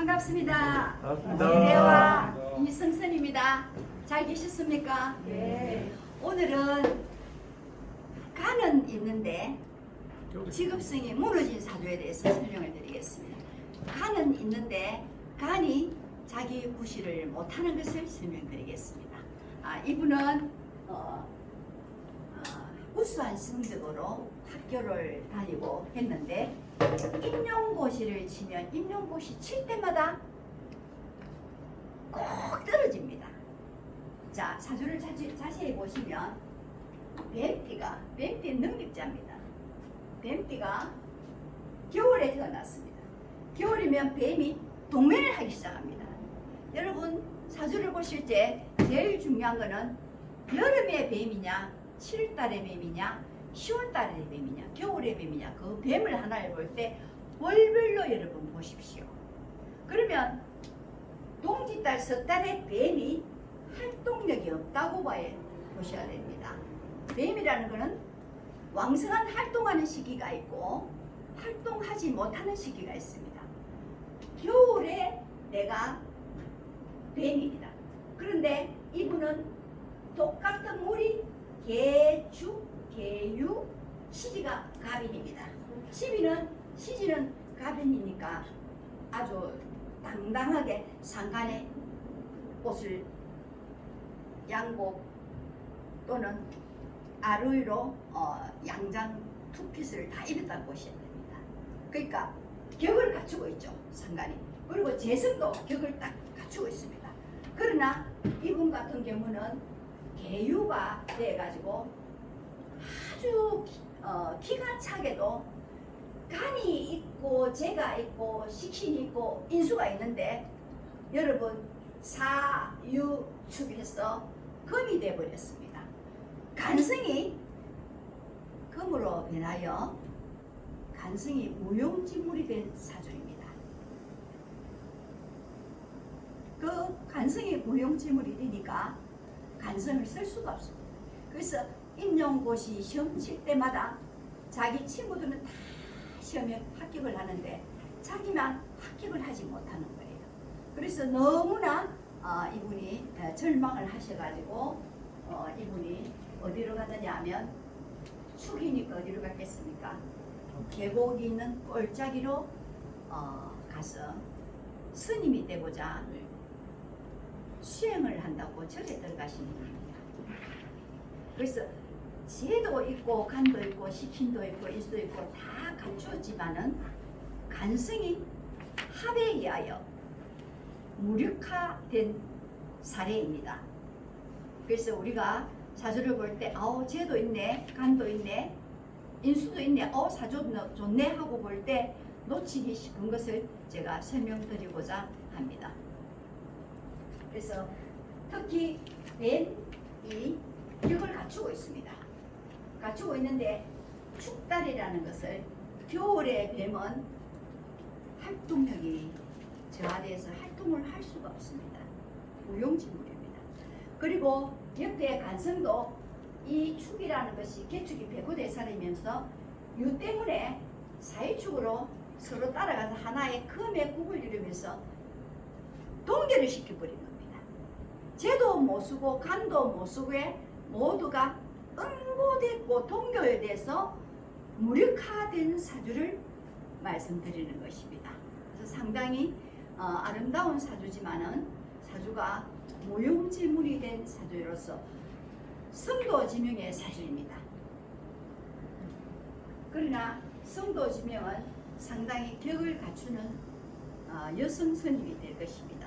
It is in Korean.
반갑습니다. 반갑습니다. 이대화 이승선입니다. 잘 계셨습니까? 네. 오늘은 간은 있는데 직업성이 무너진 사주에 대해서 설명을 드리겠습니다. 간은 있는데 간이 자기 구실을 못하는 것을 설명드리겠습니다. 아, 이분은 어, 어, 우수한 성적으로 학교를 다니고 했는데 임용고시를 치면 임용고시 칠 때마다 꼭 떨어집니다. 자 사주를 자주, 자세히 보시면 뱀띠가 뱀띠 능력자입니다. 뱀띠가 겨울에 태어났습니다. 겨울이면 뱀이 동면을 하기 시작합니다. 여러분 사주를 보실 때 제일 중요한 거는 여름의 뱀이냐 7월달의 뱀이냐 10월달의 뱀이냐 겨울의 뱀이냐 그 뱀을 하나를 볼 때 월별로 여러분 보십시오. 그러면 동지달 섣달의 뱀이 활동력이 없다고 봐야 보셔야 됩니다. 뱀이라는 것은 왕성한 활동하는 시기가 있고 활동하지 못하는 시기가 있습니다. 겨울에 내가 뱀입니다. 그런데 이분은 똑같은 물이 개주, 개유, 시지가 가빈입니다. 시비는 시지는 가빈이니까 아주 당당하게 상간에 옷을 양복 또는 아루이로 어, 양장 투핏을 다 입었다고 보셔야 됩니다. 그러니까 격을 갖추고 있죠 상간이. 그리고 재성도 격을 딱 갖추고 있습니다. 그러나 이분 같은 경우는 개유가 돼가지고 아주 기, 어, 기가 차게도 간이 있고 재가 있고 식신이 있고 인수가 있는데 여러분 사유축에서 금이 돼버렸습니다. 간성이 금으로 변하여 간성이 무용지물이 된 사주입니다. 그 간성이 무용지물이 되니까 간성을 쓸 수가 없습니다. 그래서 임용고시 시험 칠 때마다 자기 친구들은 다 시험에 합격을 하는데 자기만 합격을 하지 못하는 거예요. 그래서 너무나 어, 이분이 에, 절망을 하셔가지고 어, 이분이 어디로 갔느냐 하면 축이니까 어디로 갔겠습니까? 계곡이 있는 꼴짜기로 어, 가서 스님이 되고자 수행을 한다고 절에 들어가시는 분입니다. 그래서 지혜도 있고 간도 있고 식신도 있고 일도 있고 다 갖추었지만은 간성이 합에 의하여 무력화된 사례입니다. 그래서 우리가 사주를 볼 때 아우 재도 있네 간도 있네 인수도 있네 어 사주 좋네 하고 볼 때 놓치기 싶은 것을 제가 설명드리고자 합니다. 그래서 특히 뱀이 격을 갖추고 있습니다. 갖추고 있는데 축달이라는 것을 겨울에 뱀은 활동력이 저하돼서 활동을 할 수가 없습니다. 무용지물입니다. 그리고 옆에 간성도 이 축이라는 것이 개축이 백호대살이면서 유 때문에 사이축으로 서로 따라가서 하나의 금의 국을 이루면서 동결을 시켜버린 겁니다. 재도 못 쓰고 간도 못 쓰고에 모두가 응고됐고 동결돼서 무력화된 사주를 말씀드리는 것입니다. 그래서 상당히 어, 아름다운 사주지만은 사주가 모용지물이 된 사주로서 성도지명의 사주입니다. 그러나 성도지명은 상당히 격을 갖추는 어, 여성 스님이 될 것입니다.